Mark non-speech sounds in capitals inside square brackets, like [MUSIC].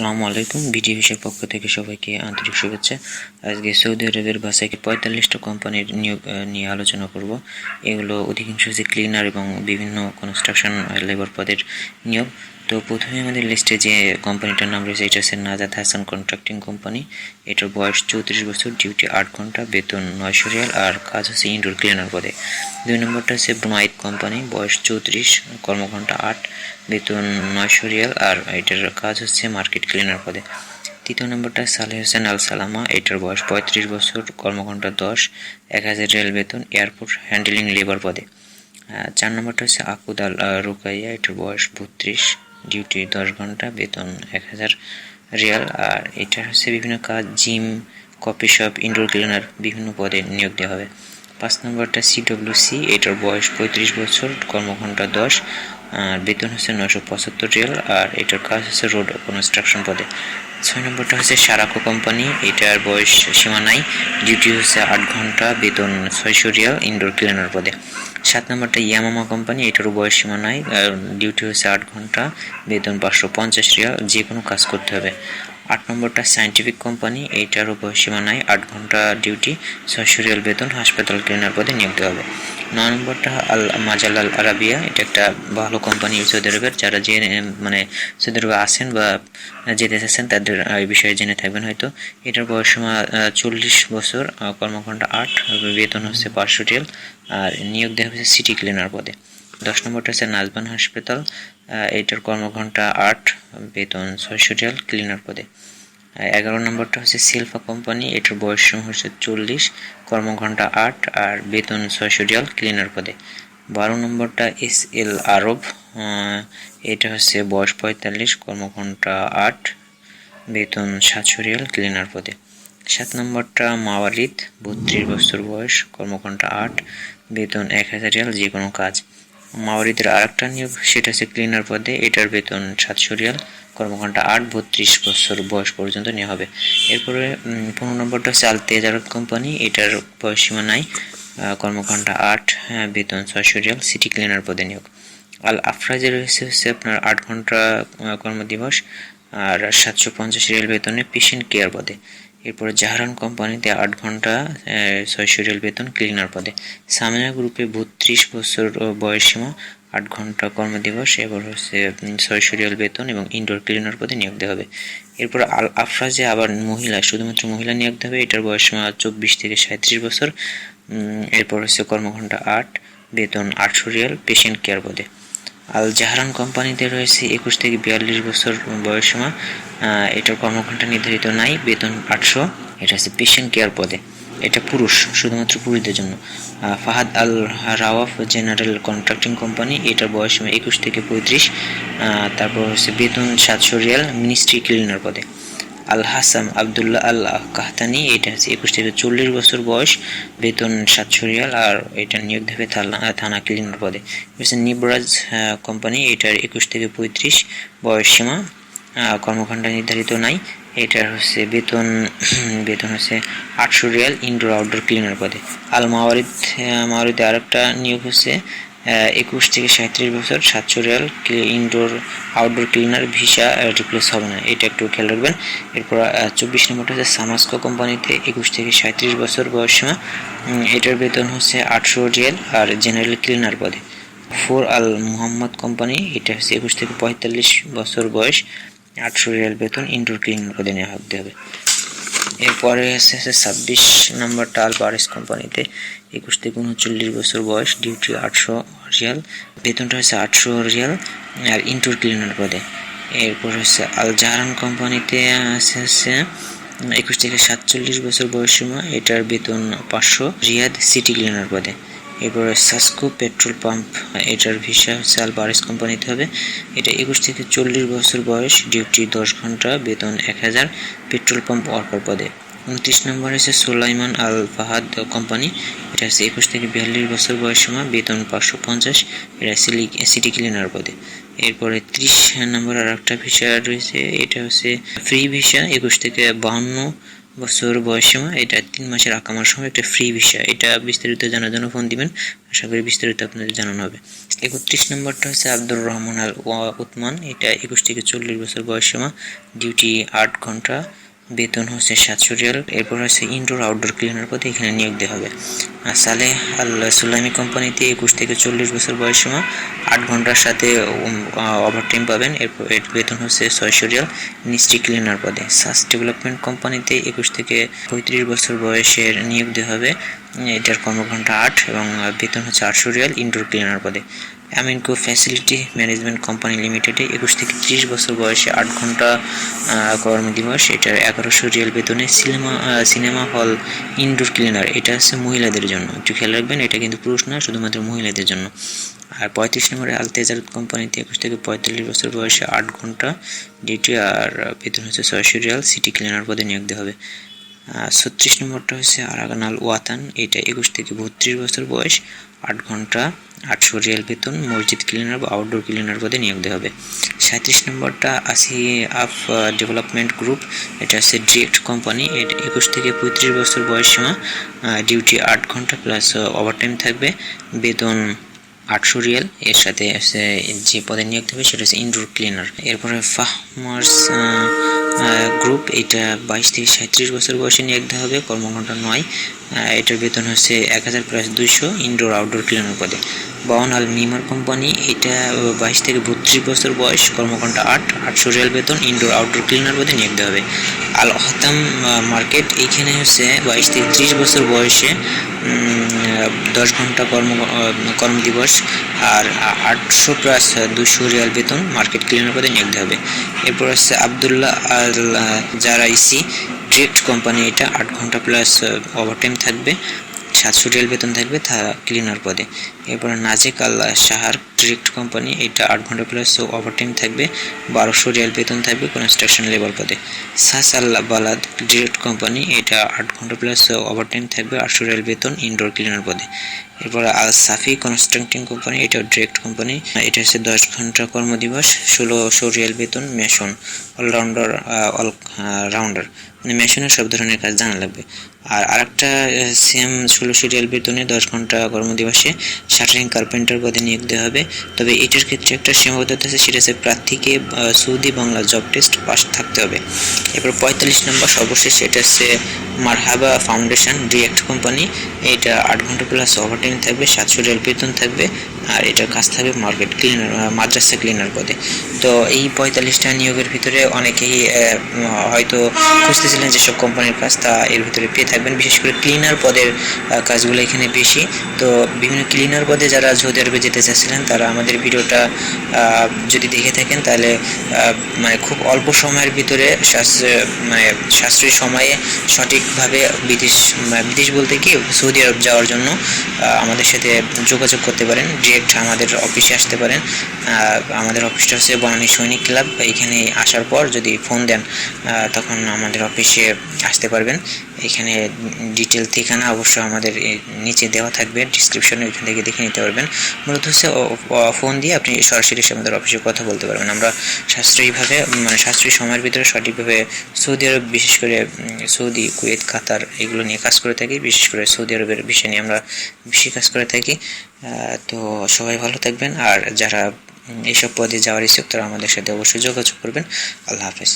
আসসালামু আলাইকুম, বিডি পক্ষ থেকে সবাইকে আন্তরিক শুভেচ্ছা। আজকে সৌদি আরবের বাসাকে পঁয়তাল্লিশটা কোম্পানির নিয়োগ নিয়ে আলোচনা করব। এগুলো অধিকাংশ যে ক্লিনার এবং বিভিন্ন কনস্ট্রাকশন লেবার পদের নিয়োগ। তো প্রথমে আমাদের লিস্টে যে কোম্পানিটার নাম রয়েছে এটা হচ্ছে নাজাদ হাসান কন্ট্রাক্টিং কোম্পানি এটার বয়স চৌত্রিশ বছর ডিউটি আট ঘণ্টা বেতন নয়শো রিয়াল আর কাজ হচ্ছে ইনডোর ক্লিনার পদে। দুই নম্বরটা হচ্ছে ব্রোমাইদ কোম্পানি বয়স চৌত্রিশ কর্মঘন্টা আট বেতন নয়শো রিয়াল আর এটার কাজ হচ্ছে মার্কেট ক্লিনার পদে। তৃতীয় নম্বরটা সালেহ হোসেন আল সালামা এটার বয়স পঁয়ত্রিশ বছর কর্মঘন্টা দশ এক হাজার রিয়াল বেতন এয়ারপোর্ট হ্যান্ডেলিং লেবার পদে। চার নম্বরটা হচ্ছে আকুদ আল আহ, রুকাইয়া এটার বয়স বত্রিশ ডিউটি দশ ঘণ্টা বেতন এক হাজার রিয়াল। আর এটা হচ্ছে বিভিন্ন কাজ gym coffee shop indoor cleaner বিভিন্ন পদে নিয়োগ দেওয়া হবে। পাঁচ নম্বরটা সিডব্লিউসি এটার বয়স পঁয়ত্রিশ বছর, কর্মঘণ্টা দশ। আর বেতন হচ্ছে নয়শো পঁচাত্তর রিয়াল, আর এটার কাজ হচ্ছে রোড কনস্ট্রাকশন পদে। ছয় নম্বরটা হচ্ছে সারাকো কোম্পানি, এটার বয়স সীমা নাই, ডিউটি হচ্ছে আট ঘণ্টা, বেতন ছয়শো রিয়াল ইনডোর ক্লিনার পদে। সাত নম্বরটা ইয়ামামা কোম্পানি, এটারও বয়স সীমা নাই ডিউটি হচ্ছে আট ঘণ্টা, বেতন পাঁচশো পঞ্চাশ রিয়াল, যে কোনো কাজ করতে হবে। আট নম্বরটা সায়েন্টিফিক কোম্পানি বয়সীমা নাই আট ঘণ্টা ডিউটি ছয়শো রিয়াল বেতন হাসপাতাল ক্লিনার পদে নিয়োগ দেওয়া হবে। নয় নম্বরটা আল মাজাল আল আরাবিয়া এটা একটা ভালো কোম্পানি সৌদি আরবের যারা যে মানে সৌদি আরবে আছেন বা যেতে চাচ্ছেন তাদের এই বিষয়ে জেনে থাকবেন হয়তো। এটার বয়সীমা চল্লিশ বছর আহ, কর্মঘন্টা আট বেতন হচ্ছে পাঁচশো রিয়াল আর নিয়োগ দেওয়া হচ্ছে সিটি ক্লিনার পদে। দশ নম্বরটা হচ্ছে নাজবান হাসপাতাল আহ, এটার কর্মঘন্টা আট বেতন ছয়শো রিয়াল ক্লিনার পদে। এগারো নম্বরটা হচ্ছে সেলফা কোম্পানি এটার বয়স হচ্ছে চল্লিশ কর্মঘন্টা আট আর বেতন ছয়শো রিয়াল ক্লিনার পদে। বারো নম্বরটা এস এল আরব এটা হচ্ছে বয়স পঁয়তাল্লিশ কর্মঘন্টা আট বেতন সাতশো রিয়াল ক্লিনার পদে। সাত নম্বরটা মাওয়ালিদ বত্রিশ বছর বয়স কর্মঘণ্টা আট বেতন এক হাজার রিয়াল যে কোনো কাজ। মাওয়ারিদের আরেকটা নিয়োগ সেটা হচ্ছে ক্লিনার পদে। এটার বেতন সাতশো রিয়াল কর্মঘণ্টা আট বত্রিশ বছর বয়স পর্যন্ত নেওয়া হবে। এরপরে পনেরো নম্বরটা হচ্ছে আল তেজারত কোম্পানি এটার বয়স সীমা নাই কর্মঘণ্টা আট হ্যাঁ, বেতন ছয়শো রিয়াল সিটি ক্লিনার পদে নিয়োগ। আল আফরাজে রয়েছে হচ্ছে আপনার আট ঘণ্টা কর্মদিবস আর সাতশো পঞ্চাশ রিয়াল বেতনে পেশেন্ট কেয়ার পদে। এরপরে জাহারান কোম্পানিতে আট ঘণ্টা ছয়শো রিয়াল বেতন ক্লিনার পদে। সামিনা গ্রুপে বত্রিশ বছর বয়সীমা আট ঘণ্টা কর্মদিবস, এবার হচ্ছে ছয়শো রিয়াল বেতন এবং ইনডোর ক্লিনার পদে নিয়োগ দেওয়া হবে। এরপর আল আফরাজে আবার মহিলা, শুধুমাত্র মহিলা নিয়োগ দেওয়া হবে, এটার বয়সীমা চব্বিশ থেকে সাঁত্রিশ বছর। এরপর হচ্ছে কর্মঘন্টা আট, বেতন আটশো রিয়াল পেশেন্ট কেয়ার পদে। আল জাহরান কোম্পানিতে রয়েছে একুশ থেকে বিয়াল্লিশ বছর বয়সীমা এটার কর্মঘণ্টা নির্ধারিত নাই, বেতন আটশো। এটা হচ্ছে পেশেন্ট কেয়ার পদে। এটা পুরুষ, শুধুমাত্র পুরুষদের জন্য। Fahad Al Rawaf general contracting company, এটার বয়স একুশ থেকে পঁয়ত্রিশ। তারপর হচ্ছে বেতন সাতশো রিয়াল, মিনিস্ট্রি ক্লিনার পদে। Al Hasam Abdullah Al Qahtani এটা হচ্ছে একুশ থেকে চল্লিশ বছর বয়স বেতন সাতশো রিয়াল আর এটা নিয়োগ দেবে থানা ক্লিনার পদে। নিবরাজ কোম্পানি এটার একুশ থেকে পঁয়ত্রিশ বয়স সীমা আহ, কর্মঘণ্টা নির্ধারিত নাই। এটার হচ্ছে বেতন [CLEARS THROAT] বেতন হচ্ছে আটশো রিয়াল ইনডোর আউটডোর ক্লিনার পদে। আল মাওয়ারিদ আহ, মাওয়ারিদে আরেকটা নিয়োগ হচ্ছে একুশ থেকে সাঁত্রিশ বছর সাতশো riyal indoor outdoor cleaner visa replace হবে না। এটা একটু খেয়াল রাখবেন। এরপর চব্বিশ নম্বরটা হচ্ছে সামাস্কো কোম্পানিতে একুশ থেকে সাঁত্রিশ বছর বয়স সীমা। এটার বেতন হচ্ছে আটশো রিয়াল আর জেনারেল ক্লিনার পদে। ফোর আল মুহাম্মদ কোম্পানি, এটা হচ্ছে একুশ থেকে পঁয়তাল্লিশ বছর বয়স, আটশো রিয়াল বেতন ইনডোর ক্লিনার পদে নেওয়া হবে। এরপরে আছে ছাব্বিশ নম্বর টাল বারিস কোম্পানিতে একুশ থেকে উনচল্লিশ বছর বয়স, ডিউটি আটশো রিয়াল, বেতনটা হচ্ছে আটশো রিয়াল আর ইন্টোর ক্লিনার পদে। এরপর হচ্ছে আল জাহারান কোম্পানিতে আছে হচ্ছে একুশ থেকে সাতচল্লিশ বছর বয়স সীমা এটার বেতন পাঁচশো রিয়াদ, সিটি ক্লিনার পদে। এরপরে সাসকো পেট্রোল পাম্প, এটার ভিসা হচ্ছে আল বারিস কোম্পানিতে হবে। এটা একুশ থেকে চল্লিশ বছর বয়স, ডিউটি দশ ঘণ্টা, বেতন এক হাজার, পেট্রোল পাম্প ওয়ার্কার পদে। উনত্রিশ নম্বর হচ্ছে সোলাইমান আল ফাহাদ কোম্পানি, এটা হচ্ছে একুশ থেকে বিয়াল্লিশ বছর বয়স সীমা, বেতন পাঁচশো পঞ্চাশ, এটা সিটি ক্লিনার পদে। এরপরে ত্রিশ নম্বর আর একটা ভিসা রয়েছে, এটা হচ্ছে ফ্রি ভিসা, একুশ থেকে বাহান্ন বছর বয়স বয়সীমা এটা তিন মাসের আকামার সময় একটা ফ্রি বিষয়। এটা বিস্তারিত জানার জন্য ফোন দিবেন। আশা করি বিস্তারিত আপনাদের জানানো হবে। একত্রিশ নম্বরটা হচ্ছে আব্দুর রহমান আল ওয়া- উতমান এটা একুশ থেকে চল্লিশ বছর বয়স সীমা ডিউটি আট ঘণ্টা। বেতন হচ্ছে সাতশো রিয়াল, এরপর হচ্ছে ইনডোর আউটডোর ক্লিনার পদে এখানে নিয়োগ দেওয়া হবে। আর সালেহ আল্লাহ সুলাইমি কোম্পানিতে একুশ থেকে চল্লিশ বছর বয়স আট ঘণ্টার সাথে ওভার টাইম পাবেন। এরপর এর বেতন হচ্ছে ছয়শো রিয়াল মিস্ট্রি ক্লিনার পদে। সাস ডেভেলপমেন্ট কোম্পানিতে একুশ থেকে পঁয়ত্রিশ বছর বয়সের নিয়োগ দেওয়া হবে। এটার কর্মঘন্টা আট এবং বেতন হচ্ছে আটশো রিয়াল ইনডোর ক্লিনার পদে। অ্যামিনকো ফ্যাসিলিটি ম্যানেজমেন্ট কোম্পানি লিমিটেডে একুশ থেকে ত্রিশ বছর বয়সে আট ঘণ্টা কর্মদিবস এটার এগারোশো রিয়াল বেতনে cinema cinema hall indoor cleaner এটা হচ্ছে মহিলাদের জন্য। একটু খেয়াল রাখবেন, এটা কিন্তু পুরুষ না, শুধুমাত্র মহিলাদের জন্য। আর পঁয়ত্রিশ নম্বরে আলতেজাল কোম্পানিতে একুশ থেকে পঁয়তাল্লিশ বছর বয়সে আট ঘণ্টা। ডিউটি আর বেতন হচ্ছে ছয়শো রিয়াল। সিটি ক্লিনার পদে নিয়োগ দেওয়া হবে। ছত্রিশ নম্বরটা হচ্ছে আরাগানাল ওয়াতান। এটা একুশ থেকে বত্রিশ বছর বয়স, আট ঘণ্টা। আটশো রিয়াল বেতন, মসজিদ ক্লিনার বা আউটডোর ক্লিনার পদে নিয়োগ দেওয়া হবে। সাঁত্রিশ নম্বরটা আসি আফ ডেভেলপমেন্ট গ্রুপ এটা হচ্ছে ডিরেক্ট কোম্পানি এটা একুশ থেকে পঁয়ত্রিশ বছর বয়স সীমা ডিউটি আট ঘণ্টা প্লাস ওভারটাইম থাকবে। বেতন আটশো রিয়াল। এর সাথে আছে যে পদে নিয়োগ দেবে সেটা হচ্ছে ইনডোর ক্লিনার এরপরে ফাহমার্স গ্রুপ এটা বাইশ থেকে সাঁত্রিশ বছর বয়সে নিয়োগ দেওয়া হবে। কর্মঘণ্টা নয়। এটার বেতন হচ্ছে এক হাজার প্লাস দুইশো ইনডোর আউটডোর ক্লিনার পদে। বাউন আল মিমার কোম্পানি, এটা বাইশ থেকে বত্রিশ বছর বয়স কর্মঘণ্টা আট, আটশো রিয়াল বেতন ইনডোর আউটডোর ক্লিনার পদে নিয়োগ দেওয়া হবে। আল হতাম মার্কেট এইখানে হচ্ছে বাইশ থেকে ত্রিশ বছর বয়সে দশ ঘণ্টা কর্ম কর্মদিবস আর আটশো প্লাস দুশো রিয়াল বেতন মার্কেট ক্লিনার পদে নিয়োগ দেওয়া হবে। এরপর হচ্ছে Abdullah Al Jeraisy direct company, এটা আট ঘণ্টা প্লাস ওভারটাইম থাকবে। সাতশো রিয়াল বেতন থাকবে তা ক্লিনার পদে। এরপরে নাজেক আল্লাহ সাহার ডিরেক্ট কোম্পানি এটা আট ঘণ্টা প্লাস ওভারটাইম থাকবে। বারোশো রিয়াল বেতন থাকবে কনস্ট্রাকশন লেবার পদে। সাস আল্লাহ বালাদ ডিরেক্ট কোম্পানি এটা আট ঘণ্টা প্লাস ওভারটাইম থাকবে আটশো রিয়াল বেতন ইনডোর ক্লিনার পদে। এরপর আল সাফি কনস্ট্রাক্টিং কোম্পানি এটা ডিরেক্ট কোম্পানি এটা হচ্ছে দশ ঘণ্টা কর্মদিবস, ষোলোশো রিয়াল বেতন মেশন অলরাউন্ডার অল রাউন্ডার মানে মেশনের সব ধরনের কাজ জানা লাগবে। আর আরেকটা সেম ষোলোশো রিয়াল বেতনে দশ ঘণ্টা কর্মদিবসে শাটারিং কার্পেন্টার পদে নিয়োগ দেওয়া হবে। তবে এটার ক্ষেত্রে একটা সীমাবদ্ধতা আছে সেটা হচ্ছে প্রার্থীকে Saudi Bangla job test pass থাকতে হবে। এরপর পঁয়তাল্লিশ নম্বর সর্বশেষ এটা হচ্ছে মারহাবা ফাউন্ডেশন ডিরেক্ট কোম্পানি এটা আট ঘণ্টা প্লাস ওভারটাইম থাকবে সাতশো রিয়াল বেতন থাকবে আর এটার কাজ থাকবে মার্কেট ক্লিনার মাদ্রাসা ক্লিনার পদে। তো এই পঁয়তাল্লিশটা নিয়োগের ভিতরে অনেকেই হয়তো উম, হয়তো যেসব কোম্পানির কাজ তা এর ভিতরে পেয়ে থাকবেন, বিশেষ করে ক্লিনার পদের কাজগুলো এখানে বেশি। তো বিভিন্ন ক্লিনার পদে যারা সৌদি আরবে যেতে চাচ্ছিলেন, তারা আমাদের ভিডিওটা যদি দেখে থাকেন তাহলে মানে খুব অল্প সময়ের ভিতরে মানে সাশ্রয়ী সময়ে সঠিকভাবে বিদেশ মানে বিদেশ বলতে কি, সৌদি আরব যাওয়ার জন্য আমাদের সাথে যোগাযোগ করতে পারেন। ডিরেক্ট আমাদের অফিসে আসতে পারেন। আমাদের অফিসটা হচ্ছে বনানী সৈনিক ক্লাব। এখানে আসার পর যদি ফোন দেন তখন আমাদের অফিসে আসতে পারবেন। এখানে ডিটেল ঠিকানা অবশ্য আমাদের নিচে দেওয়া থাকবে। ডিসক্রিপশনে ওইখান থেকে দেখে নিতে পারবেন। মূলত হচ্ছে ফোন দিয়ে আপনি সরাসরি আমাদের অফিসে কথা বলতে পারবেন। আমরা সাশ্রয়ীভাবে মানে সাশ্রয়ী সময়ের ভিতরে সঠিকভাবে সৌদি আরব, বিশেষ করে সৌদি, কুয়েত, কাতার এগুলো নিয়ে কাজ করে থাকি। বিশেষ করে সৌদি আরবের বিষয় নিয়ে আমরা বেশি কাজ করে থাকি। তো সবাই ভালো থাকবেন। আর যারা এইসব পদে যাওয়ার ইচ্ছুক তারা আমাদের সাথে অবশ্যই যোগাযোগ করবেন। আল্লাহ হাফেজ।